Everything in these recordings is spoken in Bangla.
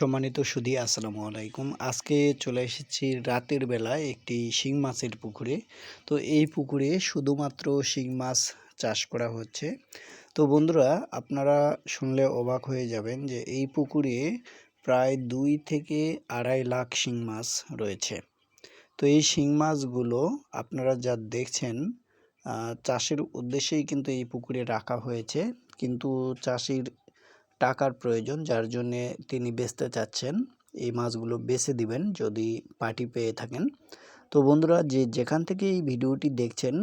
সম্মানিত সুধী, আসসালামু আলাইকুম। আজকে চলে এসেছি রাতের বেলায় একটি শিং মাছের পুকুরে। তো এই পুকুরে শুধুমাত্র শিং মাছ চাষ করা হচ্ছে। তো বন্ধুরা, আপনারা শুনলে অবাক হয়ে যাবেন যে এই পুকুরে প্রায় দুই থেকে আড়াই লাখ শিং মাছ রয়েছে। তো এই শিং মাছগুলো আপনারা যা দেখছেন চাষের উদ্দেশ্যেই কিন্তু এই পুকুরে রাখা হয়েছে। কিন্তু চাষির টাকার প্রয়োজন, যার জন্যে তিনি বেচতে চাচ্ছেন। এই মাছগুলো বেছে দিবেন যদি পার্টি পেয়ে থাকেন। তো বন্ধুরা, যে যেখান থেকে এই ভিডিওটি দেখছেন,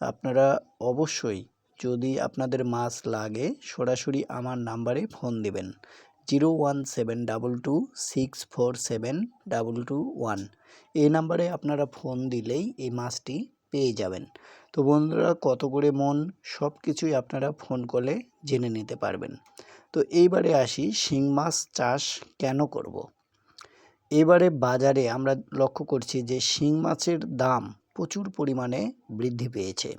আপনারা অবশ্যই যদি আপনাদের মাছ লাগে, সরাসরি আমার নাম্বারে ফোন দিবেন। Zero one seven double two six four seven double two one. এই নাম্বারে আপনারা ফোন দিলেই এই মাছটি পেয়ে যাবেন। তো বন্ধুরা, কত করে মন সব কিছুই আপনারা ফোন করলে জেনে নিতে পারবেন। তো এইবারে আসি শিং মাছ চাষ কেন করব। এবারে বাজারে আমরা লক্ষ্য করছি যে শিং মাছের দাম প্রচুর পরিমাণে বৃদ্ধি পেয়েছে।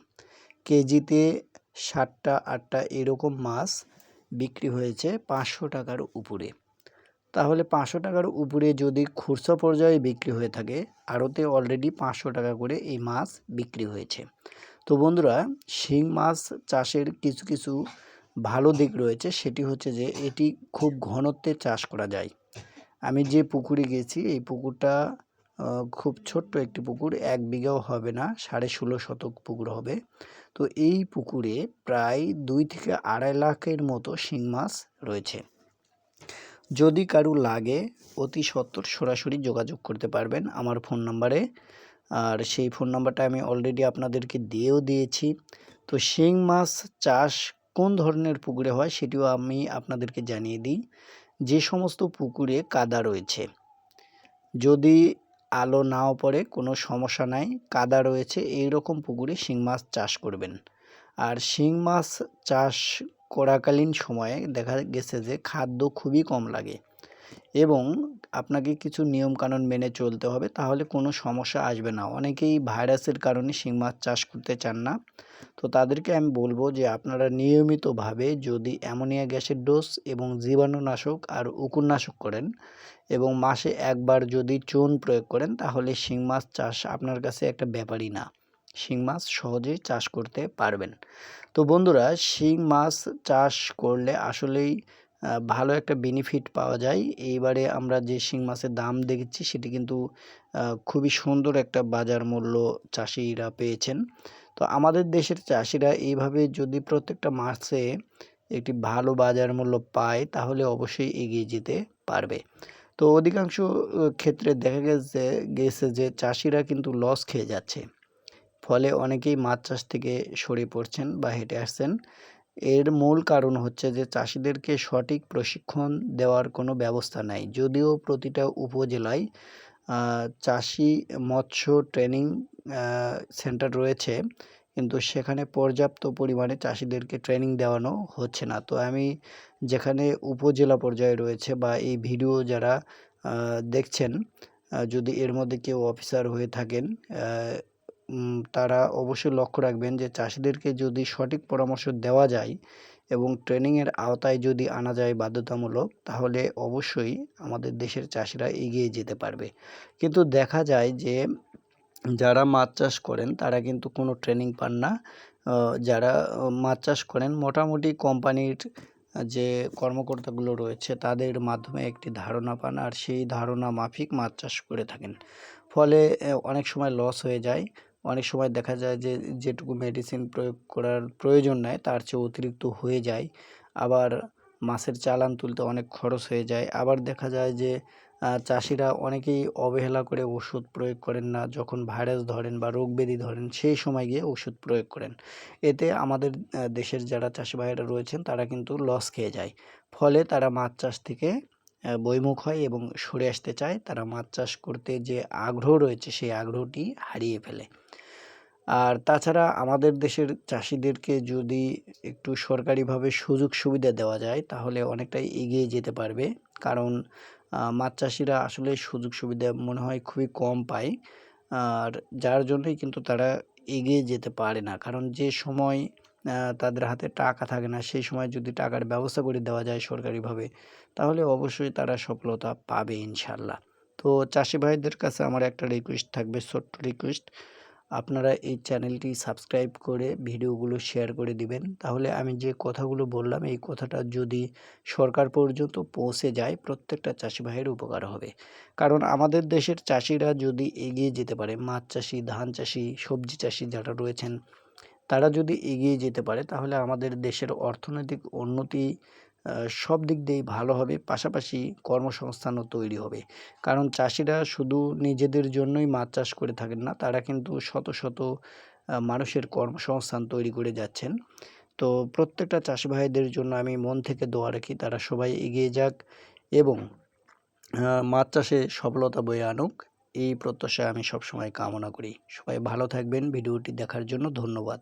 কেজিতে সাতটা আটটা এরকম মাছ বিক্রি হয়েছে পাঁচশো টাকার উপরে। তাহলে পাঁচশো টাকার উপরে যদি খুচরা পর্যায়ে বিক্রি হয়ে থাকে, আড়তে অলরেডি পাঁচশো টাকা করে এই মাছ বিক্রি হয়েছে। তো বন্ধুরা, শিং মাছ চাষের কিছু কিছু ভালো দিক রয়েছে সেটি হচ্ছে যে এটি খুব ঘনত্বে চাষ করা যায়। আমি যে পুকুরে গেছি, এই পুকুরটা খুব ছোট্ট একটি পুকুর, এক বিঘাও হবে না, সাড়ে ষোলো শতক পুকুর হবে। তো এই পুকুরে প্রায় দুই থেকে আড়াই লাখের মতো শিং মাছ রয়েছে। যদি কারু লাগে, অতি সত্তর সরাসরি যোগাযোগ করতে পারবেন আমার ফোন নাম্বারে। আর সেই ফোন নাম্বারটা আমি অলরেডি আপনাদেরকে দিয়েও দিয়েছি। তো শিং মাছ চাষ কোন ধরনের পুকুরে হয় সেটিও আমি আপনাদেরকে জানিয়ে দিই। যে সমস্ত পুকুরে কাদা রয়েছে, যদি আলো নাও পড়ে, কোনো সমস্যা নাই, কাদা রয়েছে এই রকম পুকুরে শিং মাছ চাষ করবেন। আর শিং মাছ চাষ করাকালীন সময়ে দেখা গেছে যে খাদ্য খুবই কম লাগে। এবং আপনাকে কিছু নিয়মকানুন মেনে চলতে হবে, তাহলে কোনো সমস্যা আসবে না। অনেকেই ভাইরাসের কারণে শিং মাছ চাষ করতে চান না। তো তাদেরকে আমি বলব যে, আপনারা নিয়মিতভাবে যদি অ্যামোনিয়া গ্যাসের ডোজ এবং জীবাণুনাশক আর উকুরনাশক করেন এবং মাসে একবার যদি চুন প্রয়োগ করেন, তাহলে শিং মাছ চাষ আপনার কাছে একটা ব্যাপারই না। শিং মাছ সহজেই চাষ করতে পারবেন। তো বন্ধুরা, শিং মাছ চাষ করলে আসলেই ভালো একটা বেনিফিট পাওয়া যায়। এইবারে আমরা যে শিং মাছের দাম দেখেছি, সেটি কিন্তু খুবই সুন্দর একটা বাজার মূল্য চাষিরা পেয়েছেন। তো আমাদের দেশের চাষিরা এইভাবে যদি প্রত্যেকটা মাছে একটি ভালো বাজার মূল্য পায়, তাহলে অবশ্যই এগিয়ে যেতে পারবে। তো অধিকাংশ ক্ষেত্রে দেখা গেছে গেছে যে চাষিরা কিন্তু লস খেয়ে যাচ্ছে। ফলে অনেকেই মাছ চাষ থেকে সরে পড়ছেন বা হেঁটে আসছেন। এর মূল কারণ হচ্ছে যে চাষিদেরকে সঠিক প্রশিক্ষণ দেওয়ার কোনো ব্যবস্থা নাই। যদিও প্রতিটা উপজেলায় চাষি মৎস্য ট্রেনিং সেন্টার রয়েছে, কিন্তু সেখানে পর্যাপ্ত পরিমাণে চাষিদেরকে ট্রেনিং দেওয়ানো হচ্ছে না। তো আমি যেখানে উপজেলা পর্যায়ে রয়েছে বা এই ভিডিও যারা দেখছেন যদি এর মধ্যে কেউ অফিসার হয়ে থাকেন তারা অবশ্যই লক্ষ্য রাখবেন যে চাষিদেরকে যদি সঠিক পরামর্শ দেওয়া যায় এবং ট্রেনিংয়ের আওতায় যদি আনা যায় বাধ্যতামূলক, তাহলে অবশ্যই আমাদের দেশের চাষিরা এগিয়ে যেতে পারবে। কিন্তু দেখা যায় যে যারা মাছ চাষ করেন, তারা কিন্তু কোনো ট্রেনিং পান না। যারা মাছ চাষ করেন, মোটামুটি কোম্পানির যে কর্মকর্তাগুলো রয়েছে, তাদের মাধ্যমে একটি ধারণা পান আর সেই ধারণা মাফিক মাছ চাষ করে থাকেন। ফলে অনেক সময় লস হয়ে যায়। অনেক সময় দেখা যায় যে, যেটুকু মেডিসিন প্রয়োগ করার প্রয়োজন নেয় তার চেয়ে অতিরিক্ত হয়ে যায়। আবার মাছের চালান তুলতে অনেক খরচ হয়ে যায়। আবার দেখা যায় যে চাষিরা অনেকেই অবহেলা করে ওষুধ প্রয়োগ করেন না। যখন ভাইরাস ধরেন বা রোগ ব্যাধি ধরেন, সেই সময় গিয়ে ওষুধ প্রয়োগ করেন। এতে আমাদের দেশের যারা চাষি ভাইয়েরা রয়েছেন, তারা কিন্তু লস খেয়ে যায়। ফলে তারা মাছ চাষ থেকে বইমুখ হয় এবং সরে আসতে চায়। তারা মাছ চাষ করতে যে আগ্রহ রয়েছে, সেই আগ্রহটি হারিয়ে ফেলে। আর তাছাড়া আমাদের দেশের চাষিদেরকে যদি একটু সরকারিভাবে সুযোগ সুবিধা দেওয়া যায়, তাহলে অনেকটাই এগিয়ে যেতে পারবে। কারণ মাছ চাষিরা আসলে সুযোগ সুবিধা মনে হয় খুবই কম পায়। আর যার জন্যই কিন্তু তারা এগিয়ে যেতে পারে না। কারণ যে সময় তাদের হাতে টাকা থাকে না। সেই সময় যদি টাকার ব্যবস্থা করে দেওয়া যায় সরকারিভাবে, তাহলে অবশ্যই তারা সফলতা পাবে ইনশাল্লাহ। তো চাষি ভাইদের কাছে আমার একটা রিকোয়েস্ট থাকবে, ছোট্ট রিকোয়েস্ট আপনারা এই চ্যানেলটি সাবস্ক্রাইব করে ভিডিওগুলো শেয়ার করে দিবেন। তাহলে আমি যে কথাগুলো বললাম, এই কথাটা যদি সরকার পর্যন্ত পৌঁছে যায়, প্রত্যেকটা চাষি ভাইয়ের উপকার হবে। কারণ আমাদের দেশের চাষিরা যদি এগিয়ে যেতে পারে, মাছ চাষি, ধান চাষি, সবজি চাষি যারা রয়েছেন তারা যদি এগিয়ে যেতে পারে, তাহলে আমাদের দেশের অর্থনৈতিক উন্নতি সব দিক দিয়েই ভালো হবে। পাশাপাশি কর্মসংস্থানও তৈরি হবে। কারণ চাষিরা শুধু নিজেদের জন্যই মাছ চাষ করে থাকেন না, তারা কিন্তু শত শত মানুষের কর্মসংস্থান তৈরি করে যাচ্ছেন। তো প্রত্যেকটা চাষি ভাইদের জন্য আমি মন থেকে দোয়া রাখি, তারা সবাই এগিয়ে যাক এবং মাছ চাষে সফলতা বয়ে আনুক। এই প্রত্যাশা আমি সবসময় কামনা করি। সবাই ভালো থাকবেন। ভিডিওটি দেখার জন্য ধন্যবাদ।